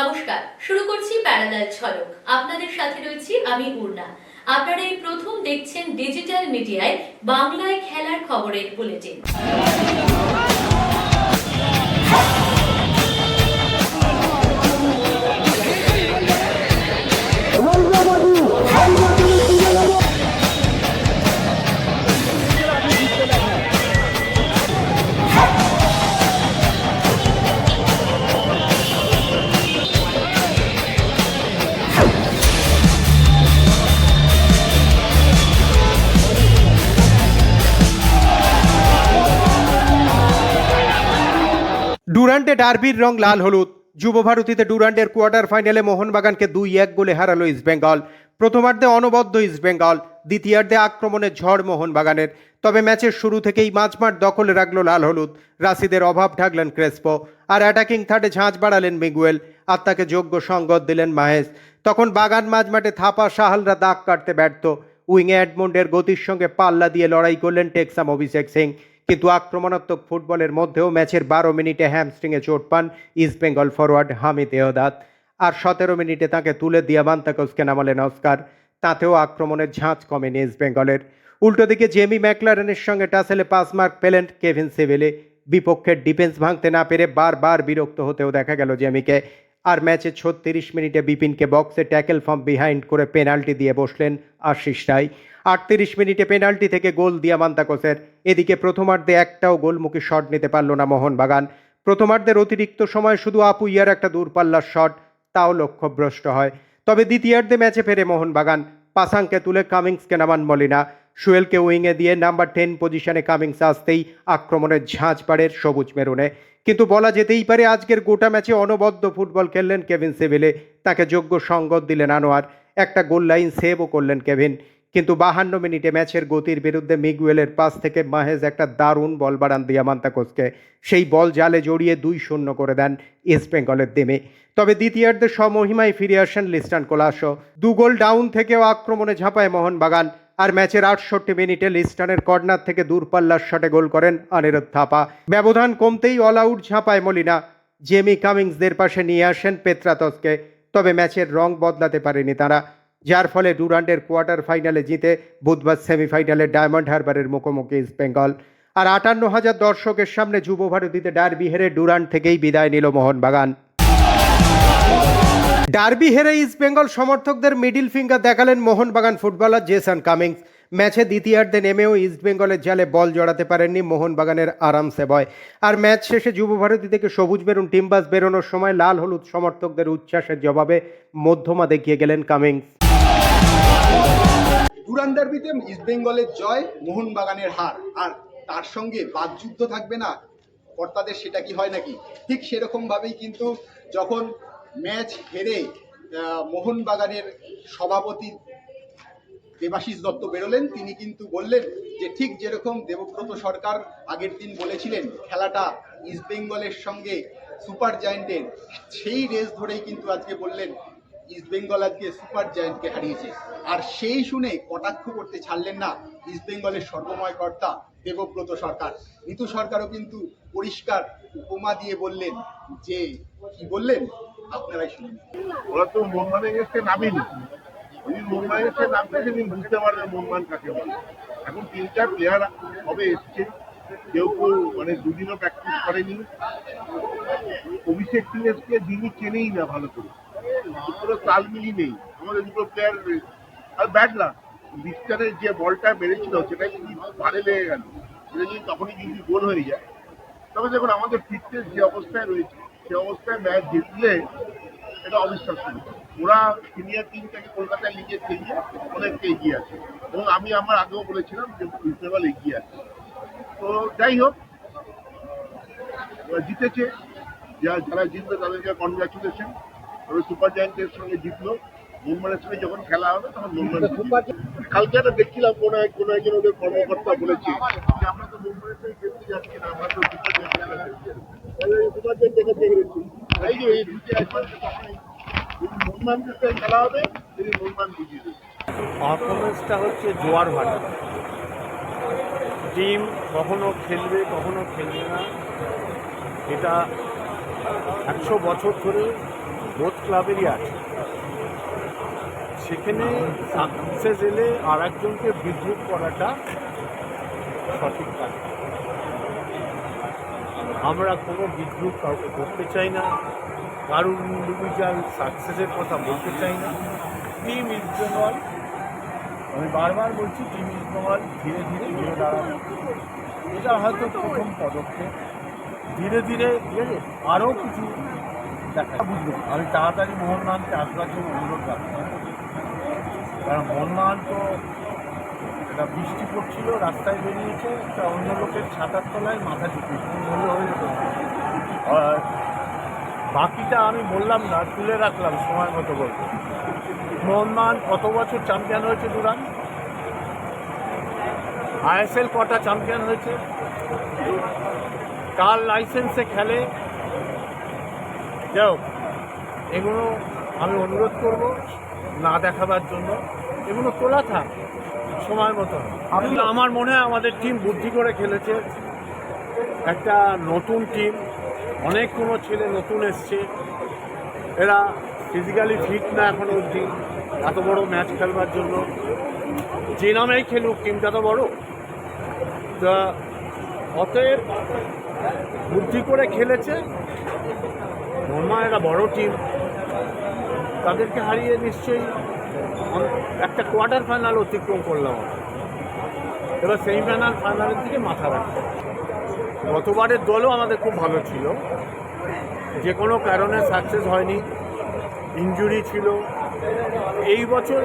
নমস্কার, শুরু করছি প্যারালাল ছলক। আপনাদের সাথে রয়েছি আমি উর্না আপনারা এই প্রথম দেখছেন ডিজিটাল মিডিয়ায় বাংলায় খেলার খবরের বুলেটিন। ডুরান্টে ডার্বির রং লাল হলুদ। যুব ভারতীতে ডুরান্টের কোয়ার্টার ফাইনালে মোহনবাগানকে দুই এক গোলে হারালো ইস্টবেঙ্গল প্রথমার্ধে অনবদ্য ইস্টবেঙ্গল দ্বিতীয়ার্ধে আক্রমণের ঝড় মোহনবাগানের। তবে ম্যাচের শুরু থেকেই মাঝমাঠ দখলে রাখল লাল হলুদ। রাশিদের অভাব ঢাকলেন ক্রেসপো, আর অ্যাটাকিং থার্ডে ঝাঁঝ বাড়ালেন মিগুয়েল। আর তাকে যোগ্য সঙ্গত দিলেন মাহেশ। তখন বাগান মাঝমাঠে থাপা সাহালরা দাগ কাটতে ব্যর্থ। উইংয়ে অ্যাডমন্ডের গতির সঙ্গে পাল্লা দিয়ে লড়াই করলেন টেক্সাম অভিষেক সিং। কিন্তু আক্রমণাত্মক ফুটবলের মধ্যেও ম্যাচের বারো মিনিটে হ্যামস্ট্রিংয়ে চোট পান ইস্টবেঙ্গল ফরওয়ার্ড হামিদ এহদাদ। আর সতেরো মিনিটে তাকে তুলে দিয়ে মান্তাকসকে নামালেন অস্কার। তাতেও আক্রমণের ঝাঁজ কমেনি ইস্টবেঙ্গলের উল্টো দিকে জেমি ম্যাকলারেনের সঙ্গে টাসেলে পাস মার্ক পেলেন কেভিন সিভিলে। বিপক্ষের ডিফেন্স ভাঙতে না পেরে বারবার বিরক্ত হতেও দেখা গেল জেমিকে। আর ম্যাচে ছত্রিশ মিনিটে বিপিনকে বক্সে ট্যাকেল ফর্ম বিহাইন্ড করে পেনাল্টি দিয়ে বসলেন আশিস রায়। আটত্রিশ মিনিটে পেনাল্টি থেকে গোল দিয়া মান্তাকোসের। এদিকে প্রথমার্ধে একটাও গোলমুখী শট নিতে পারল না মোহনবাগান। প্রথমার্ধের অতিরিক্ত সময় শুধু আপুইয়ার একটা দূরপাল্লার শট, তাও লক্ষ্যভ্রষ্ট হয়। তবে দ্বিতীয়ার্ধে ম্যাচে ফেরে মোহনবাগান। পাসাংকে তুলে কামিংসকে নামান মলিনা। সুয়েলকে উইংয়ে দিয়ে নাম্বার টেন পজিশনে কামিংস আসতেই আক্রমণের ঝাঁঝ পাড়ের সবুজ মেরুনে। কিন্তু বলা যেতেই পারে আজকের গোটা ম্যাচে অনবদ্য ফুটবল খেললেন কেভিন সেভিলে। তাকে যোগ্য সঙ্গত দিলেন আনোয়ার। একটা গোল লাইন সেভও করলেন কেভিন। কিন্তু বাহান্ন মিনিটে ম্যাচের গতির বিরুদ্ধে মিগুয়েলের পাস থেকে মাহেজ একটা দারুণ বল বাড়ান দিয়ামান্তাকোসকে। সেই বল জালে জড়িয়ে দুই শূন্য করে দেন ইস্ট বেঙ্গলের দেমে। তবে দ্বিতীয়ার্ধে স্বমহিমায় ফিরে আসেন লিস্টান কোলাসো। দু গোল ডাউন থেকেও আক্রমণে ঝাঁপায় মোহনবাগান, আর ম্যাচের আটষট্টি মিনিটে লিস্টানের কর্নার থেকে দূরপাল্লার শটে গোল করেন অনিরুদ্ধ থাপা। ব্যবধান কমতেই অল আউট ঝাঁপায় মলিনা। জেমি কামিংসদের পাশে নিয়ে আসেন পেত্রাতসকে, তবে ম্যাচের রং বদলাতে পারেনি তারা। যার ফলে ডুরান্ডের কোয়ার্টার ফাইনালে জিতে বুধবার সেমিফাইনালে ডায়মন্ড হারবারের মুখোমুখি ইস্ট বেঙ্গল। আর আটান্ন হাজার দর্শকের সামনে যুব ভারতীতে ডার্বি হেরে ডুরান্ড থেকেই বিদায় নিল মোহনবাগান। ডার্বি হেরে ইস্ট বেঙ্গল সমর্থকদের মিডিল ফিঙ্গার দেখালেন মোহনবাগান ফুটবলার জেসন কামিংস। ম্যাচে দ্বিতীয়ার্ধে নেমেও ইস্ট বেঙ্গলের জালে বল জড়াতে পারেননি মোহনবাগানের আরাম সেবয়। আর ম্যাচ শেষে যুব ভারতী থেকে সবুজ বেরুন টিম্বাস বেরোনোর সময় লাল হলুদ সমর্থকদের উচ্ছ্বাসের জবাবে মধ্যমা দেখিয়ে গেলেন কামিংস। ডুরান ডার্বিতে ইস্ট বেঙ্গলের জয় মোহনবাগানের হার। আর তার সঙ্গে বাদযুদ্ধ থাকবে না। কর্তাদের সেটা কি হয় নাকি? ঠিক সেরকমভাবেই কিন্তু যখন ম্যাচ হেরে মোহনবাগানের সভাপতি দেবাশিস দত্ত বেরোলেন, তিনি কিন্তু বললেন যে ঠিক যেরকম দেবব্রত সরকার আগের দিন বলেছিলেন, খেলাটা ইস্ট বেঙ্গলের সঙ্গে সুপার জায়েন্টের, সেই রেস ধরেই কিন্তু আজকে বললেন ইস্ট বেঙ্গল আজকে সুপার জায়েন্টকে হারিয়েছে। আর সেই শুনে কটাক্ষ করতে ছাড়লেন না ইস্ট বেঙ্গলের সর্বময় কর্তা দেবব্রত সরকার। ঋতু সরকারও কিন্তু পরিষ্কার উপমা দিয়ে বললেন যে, কি বললেন? আপনারাই শুনুন। ওরা তো মোহনবানে এসে নামেনি। যদি মোহনবানে এসে নামতে সেদিন বুঝতে পারবে মোহনবান কাকে বলে। এখন তিনটা প্লেয়ার হবে এসছে, কেউ কেউ মানে দুদিনও প্র্যাকটিস করেনি। অভিষেক সিং এসকে যিনি চেনেই না ভালো করে। দুটো তাল মিলি নেই। আমাদের দুটো প্লেয়ার আর ব্যাট না লিস্টারের যে বলটা মেরেছিল সেটা যদি ভারে লেগে গেল। সেটা যদি তখনই যদি গোল হয়ে যায়, তবে দেখুন, আমাদের ফিটনেস যে অবস্থায় রয়েছে, সে অবস্থায় ম্যাচ জিতলে এটা অবিশ্বাস্য ওরা সিনিয়র টিম থেকে কলকাতায় লিগে খেলিয়ে অনেকটা এগিয়ে আছে। এবং আমি আমার আগেও বলেছিলাম যে রিজনেবল এগিয়ে আছে। তো যাই হোক, ওরা জিতেছে। যারা জিতবে তাদেরকে কনগ্রাচুলেশন ওরা সুপার জায়েন্টের সঙ্গে জিতলো। মুম্বাইয়ের সঙ্গে যখন খেলা হবে তখন মুম্বাই কালকে একটা দেখছিলাম কোনো এক কোনো একজন ওদের কর্মকর্তা বলেছে। যে আমরা তো মুম্বাইয়ের সঙ্গে খেলতে যাচ্ছি না আমরা তো সুপার। তাহলে সুপার জায়েন্ট দেখে দেখে গেছি এই যে এই দুটি একবার মুম্বাইয়ের সঙ্গে খেলা হবে তিনি মুম্বাই বুঝিয়ে দেবে পারফরমেন্সটা হচ্ছে জোয়ার ভাটা। টিম কখনো খেলবে কখনো খেলবে না। এটা একশো বছর ধরে বোধ ক্লাবেরই আছে। সেখানে সাকসেস এলে আর একজনকে বিদ্রুপ করাটা সঠিক কাজ। আমরা কোনো বিদ্রুপ কাউকে করতে চাই না। কারুর ইন্ডিভিজুয়াল সাকসেসের কথা বলতে চাই না। টিম ইস্ট আমি বারবার বলছি টিম ইস্ট ধীরে ধীরে ঘুরে দাঁড়াবে এটা হয়তো প্রথম পদক্ষেপ। ধীরে ধীরে আরও কিছু আমি তাড়াতাড়ি মোহনবাগানকে আসবার জন্য অনুরোধ রাখব কারণ মোহনবাগান তো একটা বৃষ্টি পড়ছিল, রাস্তায় বেরিয়েছে তা অন্য লোকের ছাতার তলায় মাথা বললে হয়ে যেত আর বাকিটা আমি বললাম না, তুলে রাখলাম সময় মতো বলব মোহনবাগান কত বছর চ্যাম্পিয়ন হয়েছে দুরান? আইএসএল কটা চ্যাম্পিয়ন হয়েছে? কার লাইসেন্সে খেলে? যাও। এগুলো আমি অনুরোধ করব না দেখাবার জন্য। এগুলো তোলা থাক সময় মতো। আমি আমার মনে হয় আমাদের টিম বুদ্ধি করে খেলেছে। একটা নতুন টিম অনেকগুলো ছেলে নতুন এসছে। এরা ফিজিক্যালি ফিট না এখনও অবধি, এত বড় ম্যাচ খেলবার জন্য। যে নামেই খেলুক টিমটা তো বড়। তা অতএব বুদ্ধি করে খেলেছে। নর্মাল একটা বড় টিম তাদেরকে হারিয়ে নিশ্চয়ই একটা কোয়ার্টার ফাইনাল অতিক্রম করলাম। এবার সেমিফাইনাল ফাইনালের দিকে মাথা রাখতে গতবারের দলও আমাদের খুব ভালো ছিল। যে কোনো কারণে সাকসেস হয়নি। ইঞ্জুরি ছিল। এই বছর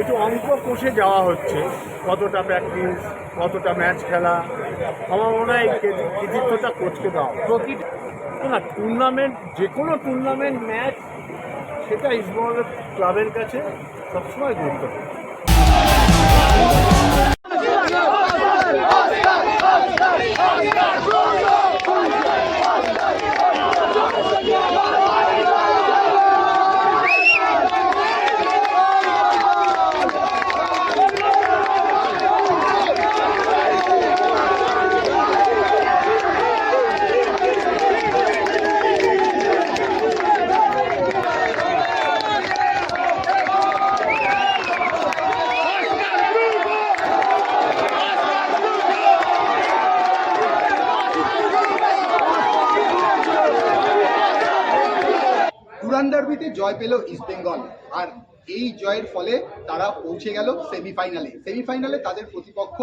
একটু অঙ্ক কষে যাওয়া হচ্ছে। কতটা প্র্যাকটিস কতটা ম্যাচ খেলা। আমার মনে হয় কৃতিত্বটা কোচকে দেওয়া প্রতি না টুর্নামেন্ট যে কোনো টুর্নামেন্ট ম্যাচ সেটা ইসবলের ক্লাবের কাছে সবসময় গুরুত্বপূর্ণ। জয় পেল ইস্টবেঙ্গল আর এই জয়ের ফলে তারা পৌঁছে গেল সেমিফাইনালে সেমিফাইনালে তাদের প্রতিপক্ষ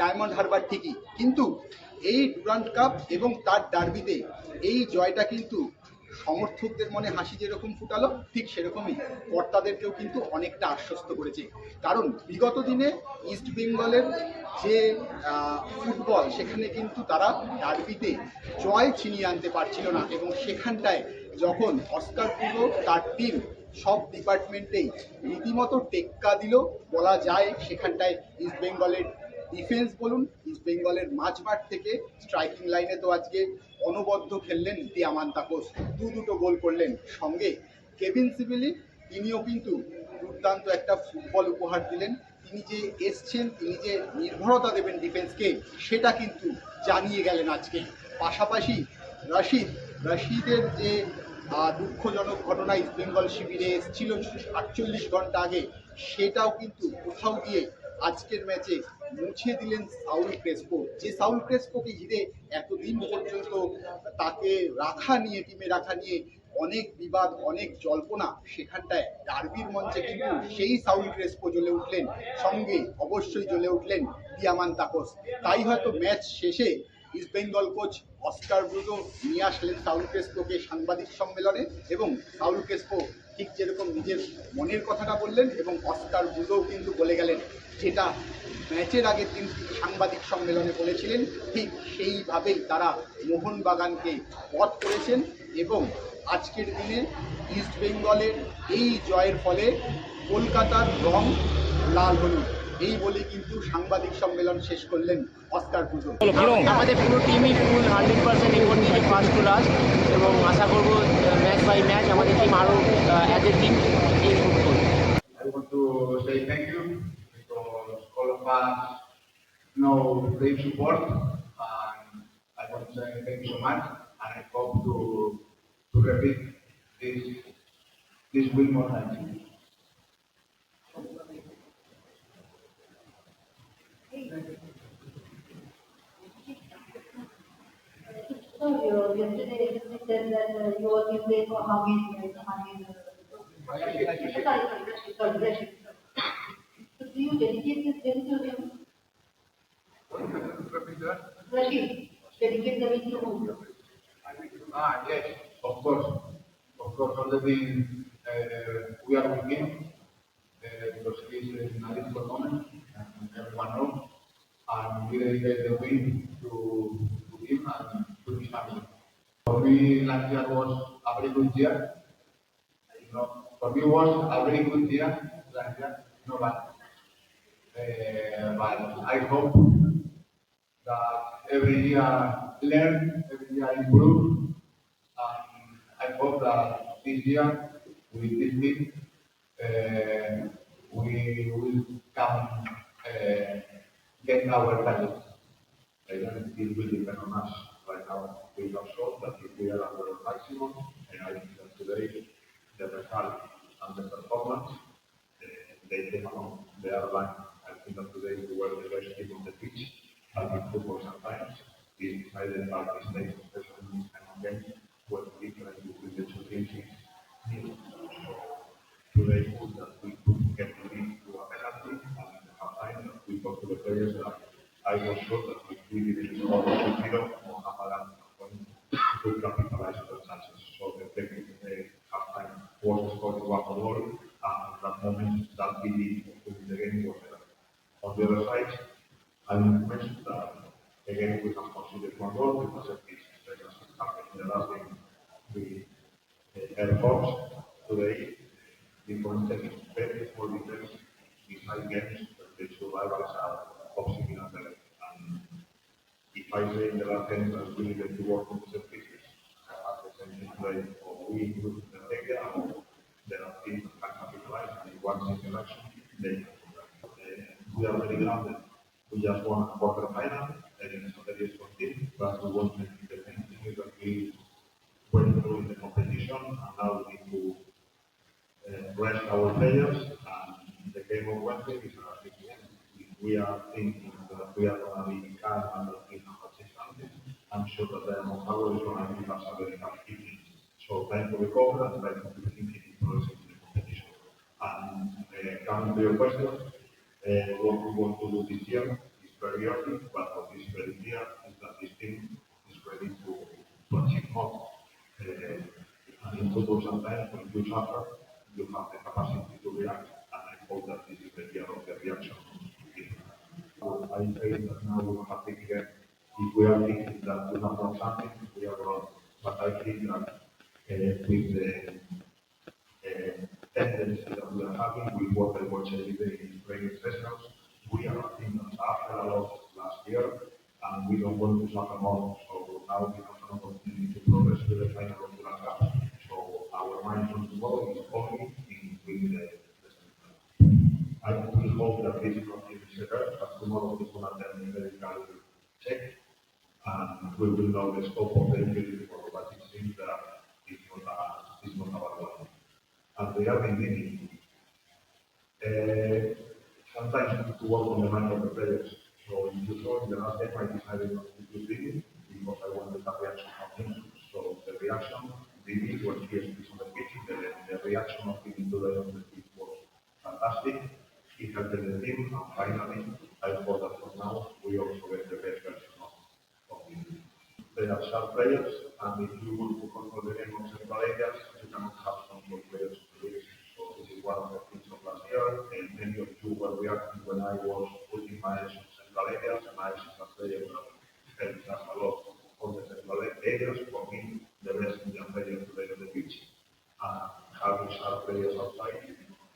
ডায়মন্ড হারবার ঠিকই। কিন্তু এই ডুরান্ট কাপ এবং তার ডার্বিতে এই জয়টা কিন্তু সমর্থকদের মনে হাসি যেরকম ফুটালো, ঠিক সেরকমই কর্তাদেরকেও কিন্তু অনেকটা আশ্বস্ত করেছে। কারণ বিগত দিনে ইস্ট বেঙ্গলের যে ফুটবল সেখানে কিন্তু তারা ডার্বিতে জয় ছিনিয়ে আনতে পারছিল না এবং সেখানটায় যখন অস্কার পুরো তার টিম সব ডিপার্টমেন্টেই রীতিমতো টেক্কা দিল। বলা যায় সেখানটায় ইস্ট বেঙ্গলের ডিফেন্স বলুন ইস্ট বেঙ্গলের মাঝমাঠ থেকে স্ট্রাইকিং লাইনে তো আজকে অনবদ্য খেললেন দিয়ামান তাপস দু দুটো গোল করলেন। সঙ্গে কেভিন সিভিলি, তিনিও কিন্তু দুর্দান্ত একটা ফুটবল উপহার দিলেন। তিনি যে এসছেন, তিনি যে নির্ভরতা দেবেন ডিফেন্সকে সেটা কিন্তু জানিয়ে গেলেন আজকে। পাশাপাশি রশিদ, রশিদের যে দুঃখজনক ঘটনা ইস্ট বেঙ্গল শিবিরে এসেছিল আটচল্লিশ ঘণ্টা আগে, সেটাও কিন্তু কোথাও গিয়ে আজকের ম্যাচে মুছে দিলেন সাউল ক্রেসপো যে সাউল ক্রেসপোকে ঘিরে এতদিন পর্যন্ত তাকে রাখা নিয়ে টিমে রাখা নিয়ে অনেক বিবাদ, অনেক জল্পনা, সেখানটায় ডার্বির মঞ্চে কিন্তু সেই সাউল ক্রেসপো জ্বলে উঠলেন। সঙ্গে অবশ্যই জ্বলে উঠলেন দিয়ামান তাপস তাই হয়তো ম্যাচ শেষে East Bengal coach Oscar Bruzon নিয়ে আসলেন সাউল ক্রেসপোকে সাংবাদিক সম্মেলনে এবং সাউল ক্রেসপো ঠিক যেরকম নিজের মনের কথাটা বললেন এবং অস্কার ব্রুজোও কিন্তু বলে গেলেন যেটা ম্যাচের আগে তিনি সাংবাদিক সম্মেলনে বলেছিলেন, ঠিক সেইভাবেই তারা মোহনবাগানকে পথ করেছেন এবং আজকের দিনে ইস্ট বেঙ্গলের এই জয়ের ফলে কলকাতার রং লাল হলুদ এই বলে কিন্তু সাংবাদিক সম্মেলন শেষ করলেন অস্কার পুজো। আমাদের পুরো টিমই ফুল হান্ড্রেড পার্সেন্ট এবং টিমে ফার্স্ট ক্লাস এবং আশা করব ম্যাচ বাই ম্যাচ আমাদের টিম আরও as a team No great support, So you, yesterday you said that uh, you place for how many years, how many years? So do you dedicate this to him? Rashid, dedicate the day to whom? Ah, yes, of course. Of course, already uh, we are with him uh, because he is in a difficult moment, and everyone knows. And we dedicate the win to, to him and For me, last year was a very good year. You know, for me was a very good year last year, bad. Uh, but I hope that every year learn, every year improve. And I hope that this year, with this team, uh, we will come uh, get our targets. I don't think it will depend on us our data shows that we are at the maximum, And I think that today, the result and the performance, they came along. the are aligned. I think that today we were the best team on the pitch, but in football sometimes is decided by mistakes, especially in this kind of game, where the difference between the two teams is nil. Today was that we could get the lead to a penalty, and in the half time we talked to the players that I was sure that if we didn't score 2-0, trabalhado com um pouco da preparagem da to work on the thing today, we the that can capitalize, and in one single they can do that. Uh, We are very grounded. We just won a quarter final, strong team, but we want to make the same thing that we went through in the competition, and now we need to uh, rest our players, and the game on Wednesday is a big we are thinking that we are gonna be calm consistent, I'm sure that the Montalvo is gonna give us a very tough evening. So time to recover and time to continue progressing in the competition. And uh, coming to your question, uh, what we want to do this year is very early, but what is very clear is that this team is ready to, to achieve more. Uh, and in football sometimes when you suffer, you have the capacity to react, and I hope that this is the year of the reaction. I say that now we have to get, if we are thinking that we have done something, we are wrong. But I think that uh, with the uh, tendency that we are having, with what I watch every day in training sessions, we are a team that suffered a lot last year, and we don't want to suffer more. So now we have lo scopo sempre di informaticizza di smontavagoni. Al di là dei limiti, eh, sometimes to work on the manual prepared. So in usual, in the last step, I decided not to do this because I wanted a reaction from him. So the reaction, the image was here, on the pitch, the, the reaction of him to the, the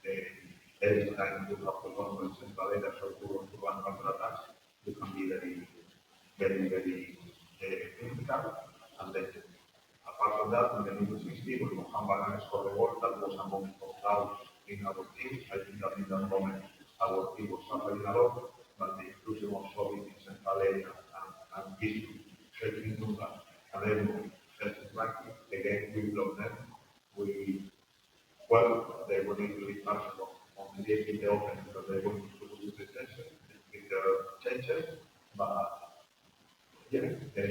É, deve estar no But yeah, uh,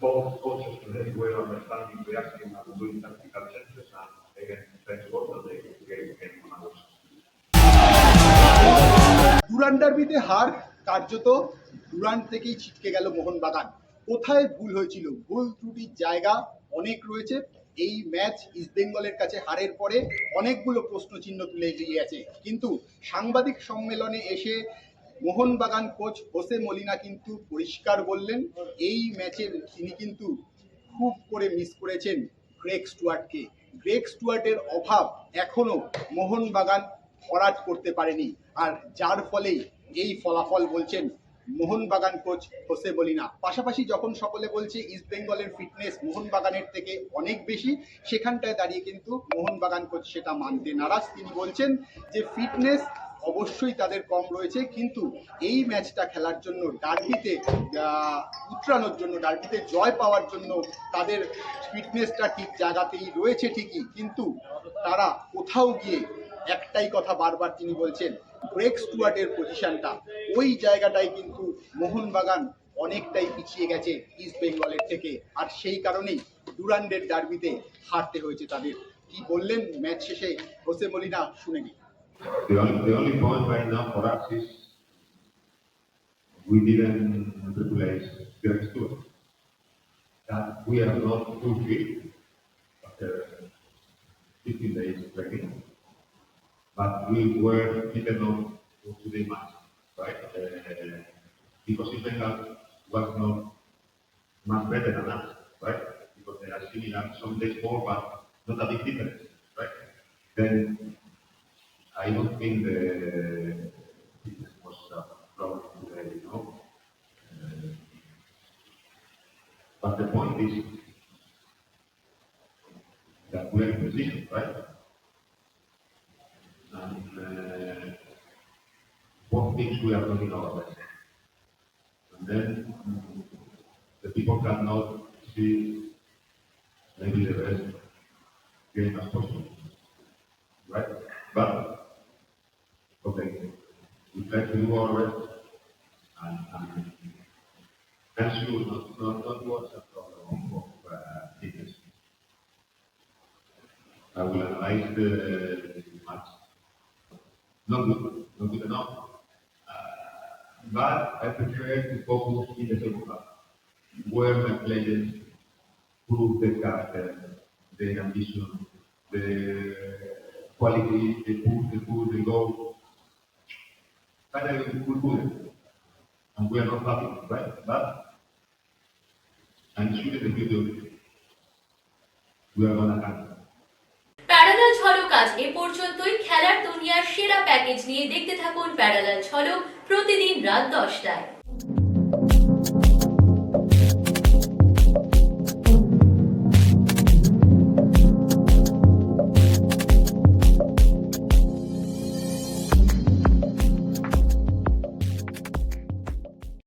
both coaches today were understanding, reacting, and doing tactical changes, and again, God that they gave game on our side. Durand ডার্বিতে হার কার্যত Durand থেকেই ছিটকে গেল মোহনবাগান কোথায় ভুল হয়েছিল ভুল ত্রুটির জায়গা অনেক রয়েছে এই ম্যাচ ইস্টবেঙ্গলের কাছে হারের পরে অনেকগুলো প্রশ্নচিহ্ন তুলে দিয়েছে কিন্তু সাংবাদিক সম্মেলনে এসে মোহনবাগান কোচ হোসে মলিনা কিন্তু পরিষ্কার বললেন, এই ম্যাচের তিনি কিন্তু খুব করে মিস করেছেন গ্রেক স্টুয়ার্টকে। গ্রেক স্টুয়ার্টের অভাব এখনও মোহনবাগান ভরাট করতে পারেনি। আর যার ফলেই এই ফলাফল বলছেন মোহনবাগান কোচ হোসে বলিনা পাশাপাশি যখন সকলে বলছে ইস্ট বেঙ্গলের ফিটনেস মোহনবাগানের থেকে অনেক বেশি, সেখানটায় দাঁড়িয়ে কিন্তু মোহনবাগান কোচ সেটা মানতে নারাজ। তিনি বলছেন যে ফিটনেস অবশ্যই তাদের কম রয়েছে, কিন্তু এই ম্যাচটা খেলার জন্য, ডার্বিতে উতরানোর জন্য, ডার্বিতে জয় পাওয়ার জন্য তাদের ফিটনেসটা ঠিক জায়গাতেই রয়েছে ঠিকই, কিন্তু তারা কোথাও গিয়ে একটাই কথা বারবার তিনি বলছেন, ব্রেক স্টুয়ার্টের পজিশনটা। ওই জায়গাটাই কিন্তু মোহনবাগান অনেকটাই পিছিয়ে গেছে ইস্ট বেঙ্গলের থেকে, আর সেই কারণেই ডুরান্ডের ডার্বিতে হারতে হয়েছে তাদের। কি বললেন ম্যাচ শেষে, হোসে মলিনা শুনে নিই The only, the only point right now for us is we didn't replace Greg Stewart. That we are not too fit after 15 days training, but we were fit enough to today match, right? Uh, because Bengal was not much better than us, right? Because they are similar, some days more, but not a big difference, right? Then I don't think the fitness was a problem today, know. Uh, But the point is that we are in position, right? And uh, both things we are doing our best. And then the people cannot see maybe the best game as possible, right? But Okay, try to do our and, and as you not, not, not was a problem of uh, fitness. I will analyze the match. Not good, not good enough. Uh, but I prefer to focus in the second half, where my players prove the character, the ambition, the quality, the push, the push, the goal. Finally, we could it. And we are not happy, right? But and shoot the video. We are gonna have. Parallel ঝলক আজ এ পর্যন্তই খেলার দুনিয়ার সেরা package নিয়ে দেখতে থাকুন parallel ঝলক প্রতিদিন রাত দশটায়